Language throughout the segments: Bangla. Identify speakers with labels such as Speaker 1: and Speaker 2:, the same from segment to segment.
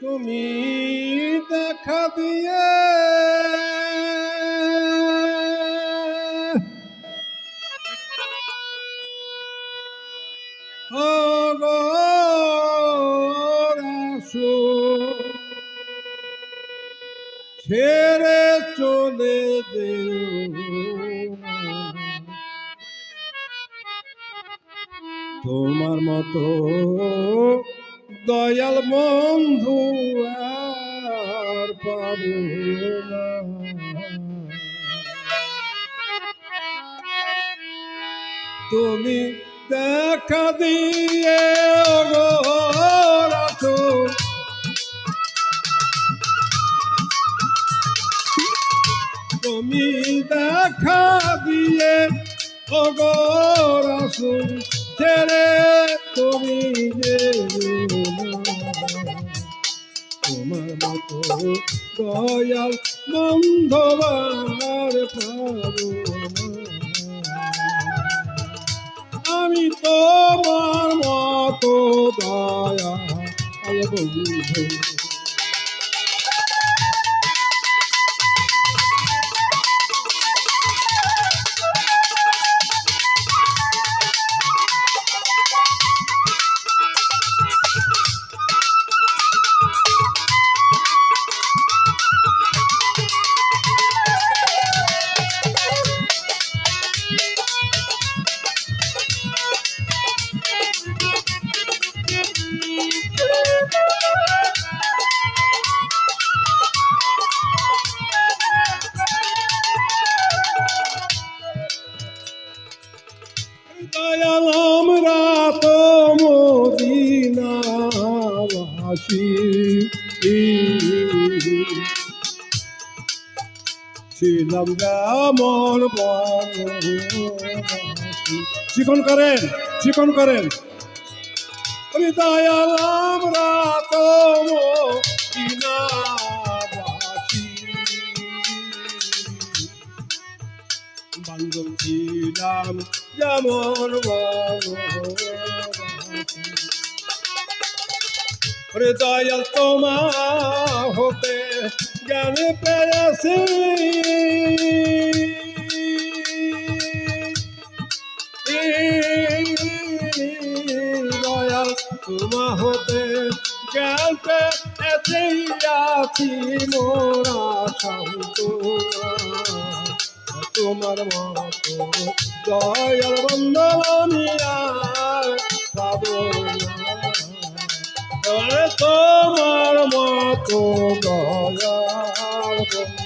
Speaker 1: তুমি দেখা দিয়ে ছেড়ে চলে যেও তোমার মতো দয়াল বন্ধু আর পাবো না। তুমি দেখা দিয়ে তুমি দেখা দিয়ে অগর আসুন, ছেড়ে তুমি যে তোমার মতো দয়াল বন্ধবার পাবো। আমি তোমার মতো দয়া বন্ধু মদিনাবাসী ছিলাম যেমন। চিকন করেন চিকন করেন। দয়াল আমরা তো মদিনাবাসী বান্ধব ছিলাম যেমন রে দয়াল তোমা হতে জ্ঞান পেয়েছি। দয়াল তোমা হতে জ্ঞান পেয়েছি। মোরা সান্তনা তোমার মতো দয়াল বন্ধনী আর পাবো না। তোমার মতো দয়াল।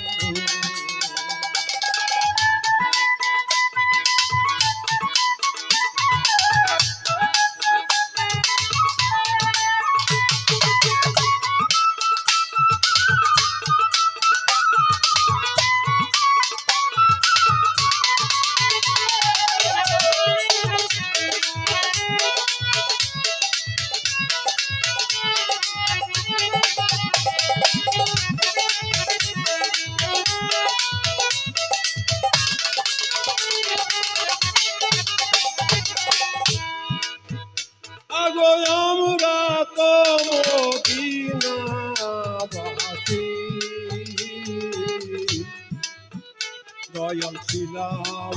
Speaker 1: ছিলাম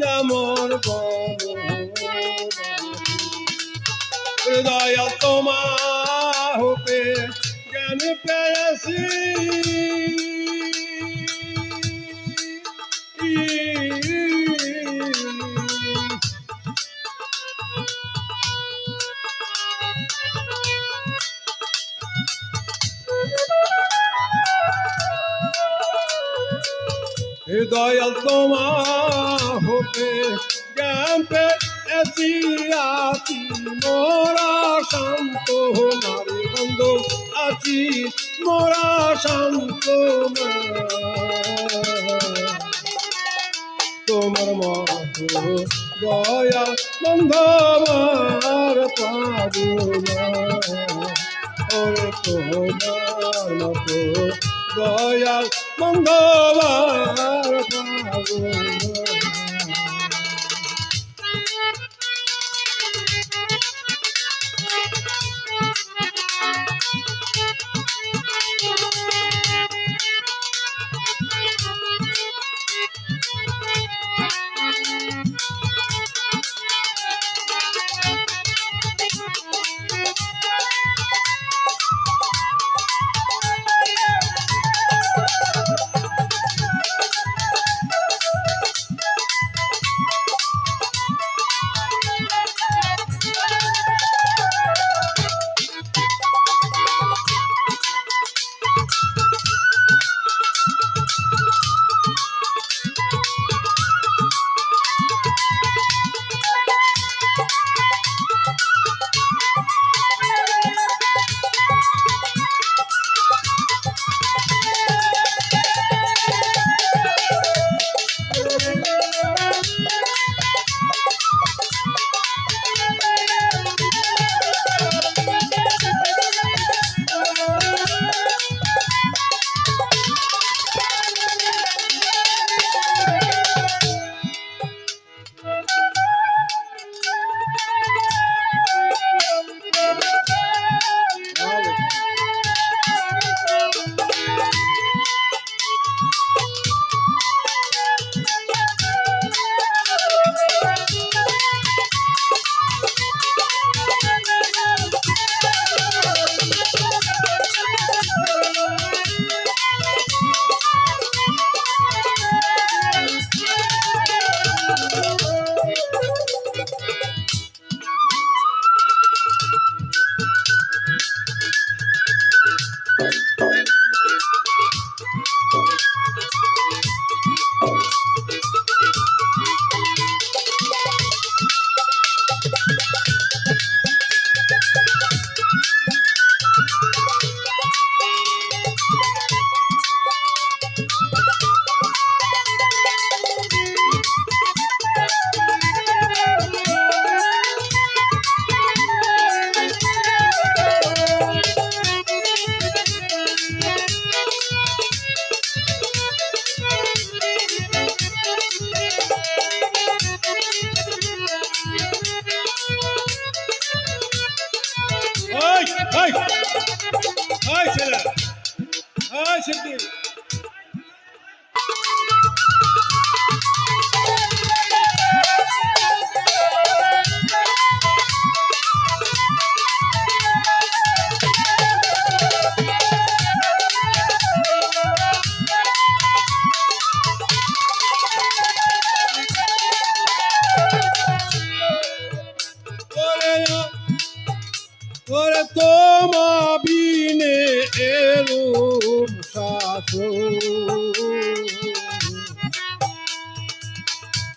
Speaker 1: যেমন হৃদয় তোমা হতে জ্ঞান পেয়েছি। দয়াল তোমা হতে আছি। মোরা শান্ত নারী আছি। মোরা শান্ত তোমার মতো দয়া বন্ধবার পাবো না। ওরে তোমার মতো দয়াল বন্ধবার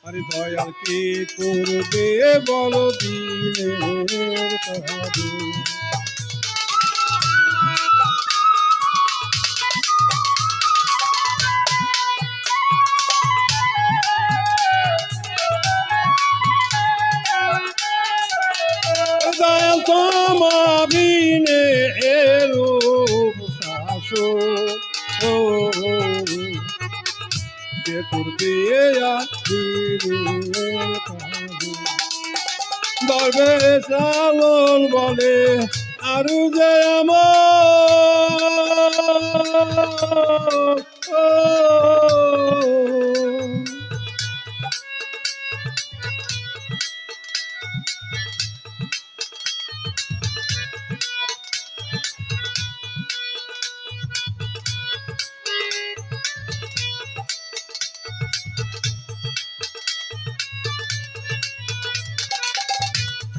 Speaker 1: আরে দয়াল কে করবে বল দিনের দরবে সালন বলে আরু যে আমার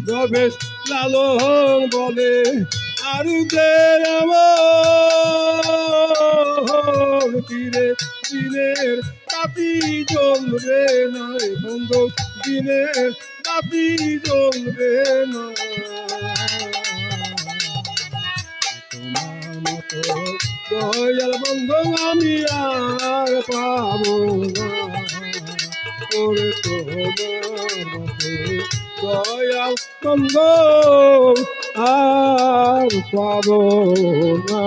Speaker 1: গবেশ লালন বলে আর যে আমার তীরে দিনের তাপি জ্বলবে না বন্ধু দিনের তাপি জ্বলবে না বন্ধু আমি আর পাবো না। ওরে তোমার দয়াল বন্ধ আর পাবো না।